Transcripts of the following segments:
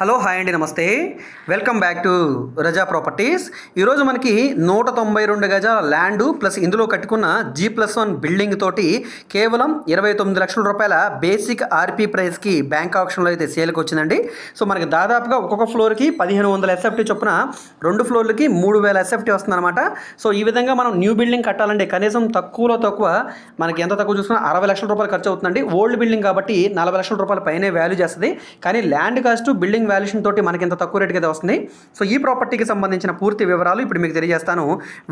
Hello hi అండి నమస్తే. Welcome back to Raza properties. ఈరోజు మనకి నూట తొంభై రెండు గజాల ల్యాండ్ ప్లస్ ఇందులో కట్టుకున్న జీ ప్లస్ వన్ బిల్డింగ్ తోటి కేవలం ఇరవై తొమ్మిది లక్షల రూపాయల బేసిక్ ఆర్పీ ప్రైస్కి బ్యాంక్ ఆప్షన్లో అయితే సేల్కి వచ్చిందండి. సో మనకి దాదాపుగా ఒక్కొక్క ఫ్లోర్కి పదిహేను వందల ఎస్ఎఫ్టీ చొప్పున రెండు ఫ్లోర్లకి మూడు వేల ఎస్ఎఫ్టీ వస్తుందన్నమాట. సో ఈ విధంగా మనం న్యూ బిల్డింగ్ కట్టాలంటే కనీసం తక్కువలో తక్కువ మనకి ఎంత తక్కువ చూసుకున్నా అరవై లక్షల రూపాయలు ఖర్చు అవుతుందండి ఓల్డ్ బిల్డింగ్ కాబట్టి నలభై లక్షల రూపాయల పైనే వాల్యూ చేస్తుంది. కానీ ల్యాండ్ కాస్ట్ బిల్డింగ్ వాల్యుయేషన్ తోటి మనకి ఇంత తక్కువ రేటుకి అయితే వస్తుంది. సో ఈ ప్రాపర్టీకి సంబంధించిన పూర్తి వివరాలు ఇప్పుడు మీకు తెలియజేస్తాను.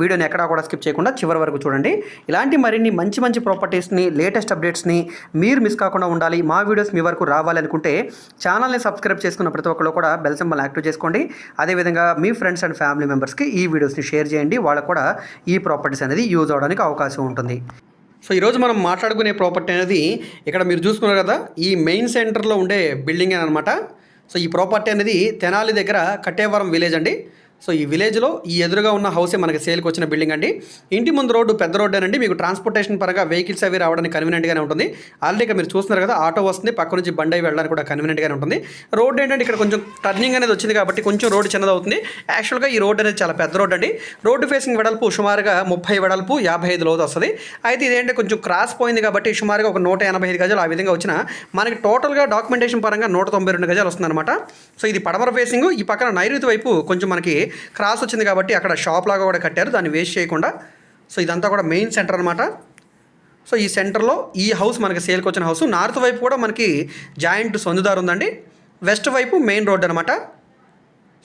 వీడియోని ఎక్కడా కూడా స్కిప్ చేయకుండా చివరి వరకు చూడండి. ఇలాంటి మరిన్ని మంచి మంచి ప్రాపర్టీస్ని లేటెస్ట్ అప్డేట్స్ని మీరు మిస్ కాకుండా ఉండాలి మా వీడియోస్ మీ వరకు రావాలి అనుకుంటే ఛానల్ని సబ్స్క్రైబ్ చేసుకున్న ప్రతి ఒక్కరు కూడా బెల్ సింబల్ యాక్టివ్ చేసుకోండి. అదేవిధంగా మీ ఫ్రెండ్స్ అండ్ ఫ్యామిలీ మెంబర్స్కి ఈ వీడియోస్ని షేర్ చేయండి. వాళ్ళకు కూడా ఈ ప్రాపర్టీస్ అనేది యూజ్ అవడానికి అవకాశం ఉంటుంది. సో ఈరోజు మనం మాట్లాడుకునే ప్రాపర్టీ అనేది ఇక్కడ మీరు చూసుకున్నారు కదా ఈ మెయిన్ సెంటర్లో ఉండే బిల్డింగ్ అనమాట సో ఈ ప్రాపర్టీ అనేది తెనాలి దగ్గర కట్టేవరం విలేజ్ అండి. సో ఈ విలేజ్లో ఈ ఎదురుగా ఉన్న హౌసే మనకి సేల్కి వచ్చిన బిల్డింగ్ అండి. ఇంటి ముందు రోడ్డు పెద్ద రోడ్డు అండి మీకు ట్రాన్స్పోర్టేషన్ పరంగా వెహికల్స్ అవి రావడానికి కన్వీనియంట్గానే ఉంటుంది. ఆల్రెడీ మీరు చూస్తున్నారు కదా ఆటో వస్తుంది పక్క నుంచి బండి అవి వెళ్ళడానికి కూడా కన్వీనియంట్గానే ఉంటుంది. రోడ్ ఏంటంటే ఇక్కడ కొంచెం టర్నింగ్ అనేది వచ్చింది కాబట్టి కొంచెం రోడ్డు చిన్నది అవుతుంది. యాక్చువల్గా ఈ రోడ్ అనేది చాలా పెద్ద రోడ్ అండి. రోడ్డు ఫేసింగ్ వెడల్పు సుమారుగా ముప్పై వెడల్పు యాభై ఐదు లోతు వస్తుంది. అయితే ఇదేంటంటే కొంచెం క్రాస్ పోయింది కాబట్టి సుమారుగా ఒక నూట ఎనభై ఐదు గజాలు ఆ విధంగా వచ్చిన మనకి టోటల్గా డాక్యుమెంటేషన్ పరంగా నూట తొంభై రెండు గజాలు వస్తుందన్నమాట. సో ఇది పడమర ఫేసింగ్ ఈ పక్కన నైరుతి వైపు కొంచెం మనకి క్రాస్ వచ్చింది కాబట్టి అక్కడ షాప్ లాగా కూడా కట్టారు. దాన్ని వేస్ట్ చేయకుండా. సో ఇదంతా కూడా మెయిన్ సెంటర్ అనమాట సో ఈ సెంటర్లో ఈ హౌస్ మనకి సేల్కి వచ్చిన హౌస్. నార్త్ వైపు కూడా మనకి జాయింట్ సొందుదారు ఉందండి. వెస్ట్ వైపు మెయిన్ రోడ్ అనమాట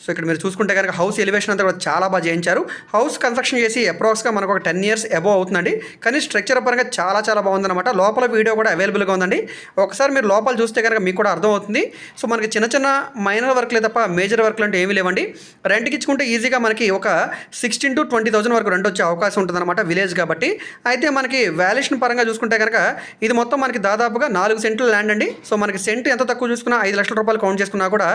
సో ఇక్కడ మీరు చూసుకుంటే కనుక హౌస్ ఎలివేషన్ అంతా కూడా చాలా బాగా చేయించారు. హౌస్ కన్స్ట్రక్షన్ చేసి అప్రాక్స్గా మనకు ఒక టెన్ ఇయర్స్ అబోవ్ అవుతుందండి. కానీ స్ట్రక్చర్ పరంగా చాలా చాలా బాగుందన్నమాట. లోపల వీడియో కూడా అవైలబుల్గా ఉందండి. ఒకసారి మీరు లోపల చూస్తే కనుక మీకు కూడా అర్థమవుతుంది. సో మనకి చిన్న చిన్న మైనర్ వర్క్లే తప్ప మేజర్ వర్క్లు అంటే ఏమీ లేవండి. రెంట్కి ఇచ్చుకుంటే ఈజీగా మనకి ఒక సిక్స్టీన్ టు ట్వంటీ థౌసండ్ వరకు రెంట్ వచ్చే అవకాశం ఉంటుందన్నమాట విలేజ్ కాబట్టి. అయితే మనకి వాల్యుయేషన్ పరంగా చూసుకుంటే కనుక ఇది మొత్తం మనకి దాదాపుగా నాలుగు సెంట్లు ల్యాండ్ అండి. సో మనకి సెంట్ ఎంత తక్కువ చూసుకున్నా ఐదు లక్షల రూపాయలు కౌంట్ చేసుకున్నా కూడా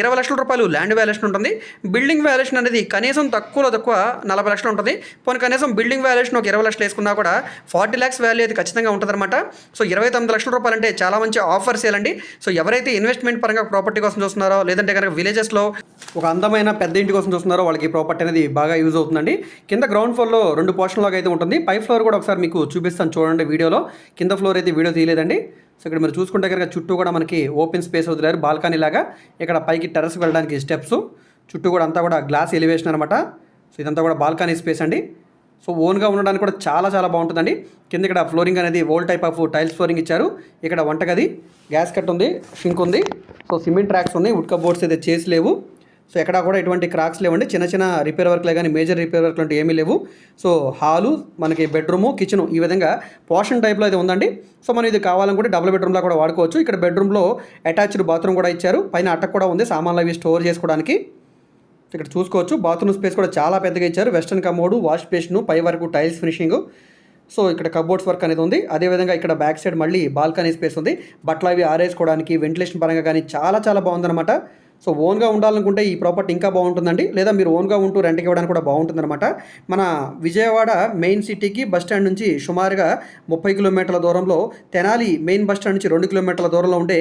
ఇరవై లక్షల రూపాయలు ల్యాండ్ వాల్యుయేషన్ ఉంటుంది. బిల్డింగ్ వాల్యుయేషన్ అనేది కనీసం తక్కువలో తక్కువ నలభై లక్షలు ఉంటుంది. పోనీ కనీసం బిల్డింగ్ వాల్యుయేషన్ ఒక ఇరవై లక్షలు వేసుకున్నా కూడా ఫార్టీ ల్యాక్స్ వాల్యూ అయితే ఖచ్చితంగా ఉంటుందన్నమాట. సో ఇరవై తొమ్మిది లక్షల రూపాయలు అంటే చాలా మంచి ఆఫర్ సేల్ అండి. సో ఎవరైతే ఇన్వెస్ట్మెంట్ పరంగా ప్రాపర్టీ కోసం చూస్తున్నారో లేదంటే కనుక విలేజెస్లో ఒక అందమైన పెద్ద ఇంటి కోసం చూస్తున్నారో వాళ్ళకి ప్రాపర్టీ అనేది బాగా యూజ్ అవుతుందండి. కింద గ్రౌండ్ ఫ్లోర్లో రెండు పోర్షన్లాగా అయితే ఉంటుంది. పై ఫ్లోర్ కూడా ఒకసారి మీకు చూపిస్తాను చూడండి వీడియోలో. కింద ఫ్లోర్ అయితే వీడియో తీయలేదండి. సో ఇక్కడ మీరు చూసుకుంటే కనుక చుట్టూ కూడా మనకి ఓపెన్ స్పేస్ వదిలేరు బాల్కనీ లాగా. ఇక్కడ పైకి టెర్రస్ వెళ్ళడానికి స్టెప్స్. చుట్టూ కూడా అంతా కూడా గ్లాస్ ఎలివేషన్ అనమాట సో ఇదంతా కూడా బాల్కనీ స్పేస్ అండి. సో ఓన్గా ఉండడానికి కూడా చాలా చాలా బాగుంటుందండి. కింద ఇక్కడ ఫ్లోరింగ్ అనేది old type of tiles flooring ఇచ్చారు. ఇక్కడ వంటగది గ్యాస్ కట్ ఉంది షింక్ ఉంది. సో సిమెంట్ ట్రాక్స్ ఉన్నాయి ఉడ్క బోర్డ్స్ అయితే చేసి లేవు. సో ఎక్కడా కూడా ఎటువంటి క్రాక్స్ లేవండి. చిన్న చిన్న రిపేర్ వర్క్లే కానీ మేజర్ రిపేర్ వర్క్లు అంటే ఏమీ లేవు. సో హాలు మనకి బెడ్రూము కిచెన్ ఈ విధంగా పోర్షన్ టైప్లో అయితే ఉందండి. సో మనం ఇది కావాలనుకుంటే డబుల్ బెడ్రూమ్లో కూడా వాడుకోవచ్చు. ఇక్కడ బెడ్రూమ్లో అటాచ్డ్ బాత్రూమ్ కూడా ఇచ్చారు. పైన అట్టకు కూడా ఉంది సామాన్లు అవి స్టోర్ చేసుకోవడానికి. ఇక్కడ చూసుకోవచ్చు. బాత్రూమ్ స్పేస్ కూడా చాలా పెద్దగా ఇచ్చారు. వెస్టర్న్ కమోడు వాష్ బేషన్ పై వరకు టైల్స్ ఫినిషింగ్ సో ఇక్కడ కబోర్డ్స్ వర్క్ అనేది ఉంది. అదేవిధంగా ఇక్కడ బ్యాక్ సైడ్ మళ్ళీ బాల్కనీ స్పేస్ ఉంది. బట్టలు అవి ఆరేసుకోవడానికి వెంటిలేషన్ పరంగా కానీ చాలా చాలా బాగుందన్నమాట. సో ఓన్గా ఉండాలనుకుంటే ఈ ప్రాపర్టీ ఇంకా బాగుంటుందండి. లేదా మీరు ఓన్గా ఉంటూ రెంట్కి ఇవ్వడానికి కూడా బాగుంటుందన్నమాట. మన విజయవాడ మెయిన్ సిటీకి బస్ స్టాండ్ నుంచి సుమారుగా ముప్పై కిలోమీటర్ల దూరంలో తెనాలి మెయిన్ బస్ స్టాండ్ నుంచి రెండు కిలోమీటర్ల దూరంలో ఉండే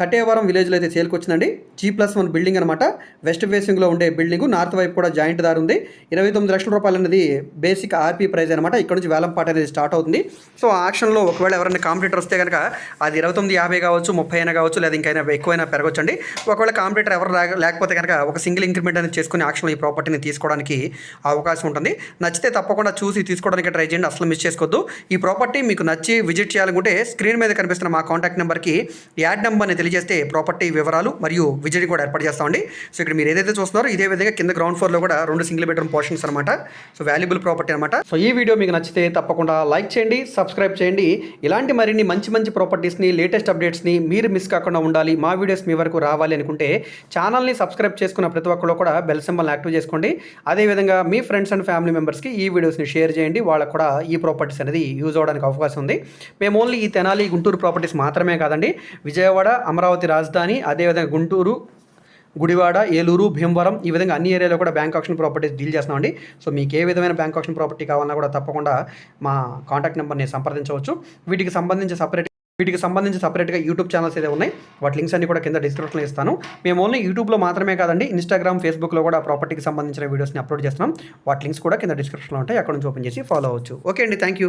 కటేవరం విలేజ్లో అయితే చేరుకొచ్చిందండి. జీ ప్లస్ వన్ బిల్డింగ్ అనమాట వెస్ట్ ఫేసింగ్లో ఉండే బిల్డింగ్ నార్త్ వైపు కూడా జాయింట్ దారి ఉంది. ఇరవై తొమ్మిది లక్షల రూపాయలు అనేది బేసిక్ ఆర్పీ ప్రైస్ అనమాట ఇక్కడ నుంచి వేలంపాట అనేది స్టార్ట్ అవుతుంది. సో ఆక్షన్లో ఒకవేళ ఎవరైనా కాంపిటేటర్ వస్తే కనుక అది ఇరవై తొమ్మిది యాభై కావచ్చు ముప్పై అయినా కావచ్చు లేదా ఇంకైనా ఎక్కువైనా పెరగొచ్చండి. ఒకవేళ కాంపిటేటర్ ఎవరు ఆఫర్ లేకపోతే కనుక ఒక సింగిల్ ఇంక్రిమెంట్ అనేది చేసుకుని యాక్షన్లో ఈ ప్రాపర్టీని తీసుకోవడానికి అవకాశం ఉంటుంది. నచ్చితే తప్పకుండా చూసి తీసుకోవడానికి ట్రై చేయండి. అసలు మిస్ చేసుకోవద్దు. ఈ ప్రాపర్టీ మీకు నచ్చి విజిట్ చేయాలనుకుంటే స్క్రీన్ మీద కనిపిస్తున్న మా కాంటాక్ట్ నెంబర్కి యాడ్ నెంబర్ని తెలియజేస్తే ప్రాపర్టీ వివరాలు మరియు విజిట్ కూడా ఏర్పాటు చేస్తామండి సో ఇక్కడ మీరు ఏదైతే చూస్తున్నారో ఇదే విధంగా కింద గ్రౌండ్ ఫ్లోర్లో కూడా రెండు సింగిల్ బెడ్రూమ్ పోర్షన్స్ అనమాట సో వాల్యుబుల్ ప్రాపర్టీ అనమాట సో ఈ వీడియో మీకు నచ్చితే తప్పకుండా లైక్ చేయండి సబ్స్క్రైబ్ చేయండి. ఇలాంటి మరిన్ని మంచి మంచి ప్రాపర్టీస్ని లేటెస్ట్ అప్డేట్స్ని మీరు మిస్ కాకుండా ఉండాలి. మా వీడియోస్ మీ వరకు రావాలి అనుకుంటే ఛానల్ని సబ్స్క్రైబ్ చేసుకున్న ప్రతి ఒక్కరు కూడా బెల్ సింబల్ని యాక్టివ్ చేసుకోండి. అదేవిధంగా మీ ఫ్రెండ్స్ అండ్ ఫ్యామిలీ మెంబర్స్కి ఈ వీడియోస్ని షేర్ చేయండి. వాళ్ళకు కూడా ఈ ప్రాపర్టీస్ అనేది యూజ్ అవ్వడానికి అవకాశం ఉంది. మేము ఓన్లీ ఈ తెనాలి గుంటూరు ప్రాపర్టీస్ మాత్రమే కాదండి. విజయవాడ అమరావతి రాజధాని అదేవిధంగా గుంటూరు గుడివాడ ఏలూరు భీమవరం ఈ విధంగా అన్ని ఏరియాలో కూడా బ్యాంక్ ఆప్షన్ ప్రాపర్టీస్ డీల్ చేస్తున్నామండి సో మీకు ఏ విధమైన బ్యాంక్ ఆప్షన్ ప్రాపర్టీ కావాలన్నా కూడా తప్పకుండా మా కాంటాక్ట్ నెంబర్ని సంప్రదించవచ్చు. వీటికి సంబంధించి సపరేట్ వీటికి సంబంధించి సపరేట్గా యూట్యూబ్ ఛానల్స్ ఏదో ఉన్నాయి వాటి లింక్స్ అన్ని కూడా కింద డిస్క్రిప్షన్లో ఇస్తాను. మేము ఓన్లీ యూట్యూబ్లో మాత్రమే కాదండి ఇన్స్టాగ్రామ్ ఫేస్బుక్లో కూడా ప్రాపర్టీకి సంబంధించిన వీడియోస్ని అప్లోడ్ చేస్తున్నాం. వాటి లింక్స్ కూడా కింద డిస్క్రిప్షన్లో ఉంటాయి అక్కడ నుంచి ఓపెన్ చేసి ఫాలో అవచ్చు ఓకే అండి థ్యాంక్ యూ